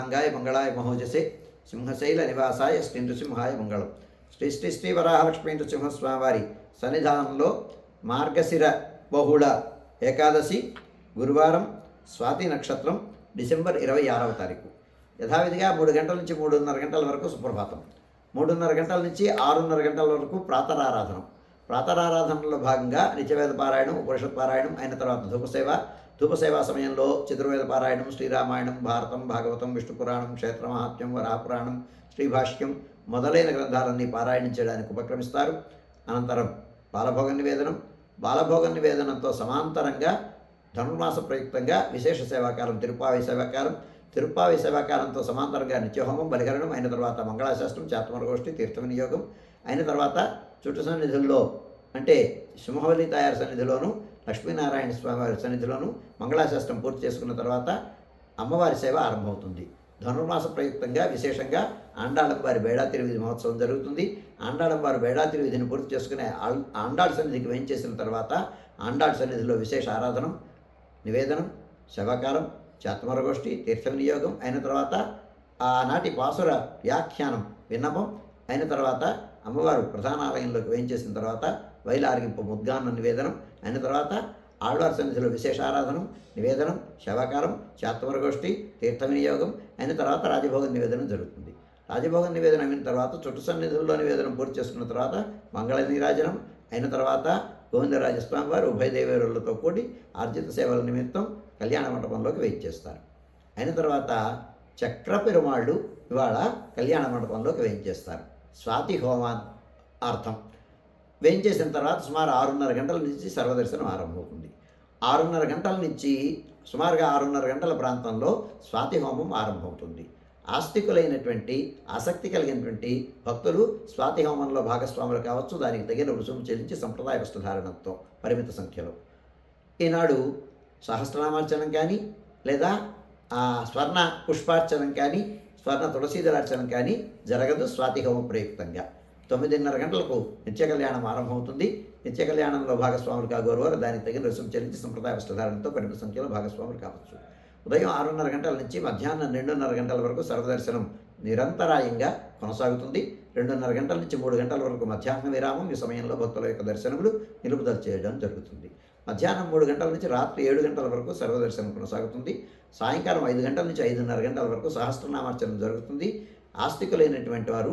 అంగాయ మంగళాయ మహోజసే సింహశైల నివాసాయ శ్రీ నృసింహాయ మంగళం. శ్రీ శ్రీ శ్రీ వరాహలక్ష్మీ నృసింహస్వామివారి సన్నిధానంలో మార్గశిర బహుళ ఏకాదశి గురువారం స్వాతి నక్షత్రం డిసెంబర్ ఇరవై ఆరవ తారీఖు. యథావిధిగా మూడు గంటల నుంచి మూడున్నర గంటల వరకు సుప్రభాతం. మూడున్నర గంటల నుంచి ఆరున్నర గంటల వరకు ప్రాతరారాధనం. ప్రాతరారాధనలో భాగంగా నిత్యవేద పారాయణం ఉపనిషత్ పారాయణం అయిన తర్వాత ధూపసేవ. ధూపసేవా సమయంలో చతుర్వేద పారాయణం శ్రీరామాయణం భారతం భాగవతం విష్ణు పురాణం క్షేత్రమహాత్మ్యం వరాపురాణం శ్రీభాష్యం మొదలైన గ్రంథాలన్నీ పారాయణం చేయడానికి ఉపక్రమిస్తారు. అనంతరం బాలభోగ నివేదనం. బాలభోగ నివేదనంతో సమాంతరంగా ధనుర్మాస ప్రయుక్తంగా విశేష సేవాకాలం తిరుపావి సేవాకాలం తిరుపావి సేవాకాలంతో సమాంతరంగా నిత్యహోమం బలికరణం అయిన తర్వాత మంగళాశాస్త్రం చాత్మరగోష్ఠి తీర్థ వినియోగం అయిన తర్వాత చుట్టు సన్నిధుల్లో అంటే సింహవల్లి తయారు సన్నిధిలోను లక్ష్మీనారాయణ స్వామివారి సన్నిధిలోను మంగళాశాస్త్రం పూర్తి చేసుకున్న తర్వాత అమ్మవారి సేవ ఆరంభమవుతుంది. ధనుర్మాస ప్రయుక్తంగా విశేషంగా ఆండాళం వారి బేడా తిరువిధి మహోత్సవం జరుగుతుంది. ఆండాళం వారు బేడా తిరువిధిని పూర్తి చేసుకునే ఆల్- ఆండాళ్ సన్నిధికి వేయించేసిన తర్వాత ఆండాళ్ సన్నిధిలో విశేష ఆరాధనం నివేదనం శవకాలం చాత్మరగోష్ఠి తీర్థ వినియోగం అయిన తర్వాత ఆనాటి పాసుర వ్యాఖ్యానం విన్నపం అయిన తర్వాత అమ్మవారు ప్రధానాలయంలోకి వేయించేసిన తర్వాత వైలార్గింపు ముద్గాన్న నివేదనం అయిన తర్వాత ఆళ్వార్ సన్నిధిలో విశేష ఆరాధనం నివేదనం శవకారం చాత్మరగోష్ఠి తీర్థ వినియోగం అయిన తర్వాత రాజభోగం నివేదనం జరుగుతుంది. రాజభోగం నివేదన అయిన తర్వాత చుట్టు సన్నిధుల్లో నివేదనం పూర్తి చేసుకున్న తర్వాత మంగళ నీరాజనం అయిన తర్వాత గోవిందరాజస్వామి వారు ఉభయ దేవేరులతో కూడి ఆర్జిత సేవల నిమిత్తం కళ్యాణ మండపంలోకి చేస్తారు. అయిన తర్వాత చక్ర పెరుమాళ్ళు ఇవాళ కళ్యాణ మండపంలోకి వేయించేస్తారు స్వాతి హోమాన్ అర్థం. వేయించేసిన తర్వాత సుమారు ఆరున్నర గంటల నుంచి సర్వదర్శనం ఆరంభమవుతుంది. ఆరున్నర గంటల నుంచి సుమారుగా ఆరున్నర గంటల ప్రాంతంలో స్వాతి హోమం ఆరంభమవుతుంది. ఆస్తికులైనటువంటి ఆసక్తి కలిగినటువంటి భక్తులు స్వాతి హోమంలో భాగస్వాములు కావచ్చు దానికి తగిన రుసుము చెల్లించి సంప్రదాయ వస్త్రధారణతో పరిమిత సంఖ్యలో. ఈనాడు సహస్రనామార్చనం కానీ లేదా ఆ స్వర్ణ పుష్పార్చనం కానీ స్వర్ణ తులసీదళార్చనం కానీ జరగదు స్వాతి హోమ ప్రయుక్తంగా. తొమ్మిదిన్నర గంటలకు నిత్య కళ్యాణం ఆరంభమవుతుంది. నిత్య కళ్యాణంలో భాగస్వాములు కాగోరువారు దానికి తగిన రుసుము చెల్లించి సంప్రదాయ వస్త్రధారణతో పరిమిత సంఖ్యలో భాగస్వాములు కావచ్చు. ఉదయం ఆరున్నర గంటల నుంచి మధ్యాహ్నం రెండున్నర గంటల వరకు సర్వదర్శనం నిరంతరాయంగా కొనసాగుతుంది. రెండున్నర గంటల నుంచి మూడు గంటల వరకు మధ్యాహ్న విరామం ఈ సమయంలో భక్తుల యొక్క దర్శనములు నిలుపుదల చేయడం జరుగుతుంది. మధ్యాహ్నం మూడు గంటల నుంచి రాత్రి ఏడు గంటల వరకు సర్వదర్శనం కొనసాగుతుంది. సాయంకాలం ఐదు గంటల నుంచి ఐదున్నర గంటల వరకు సహస్రనామార్చన జరుగుతుంది. ఆస్తికులైనటువంటి వారు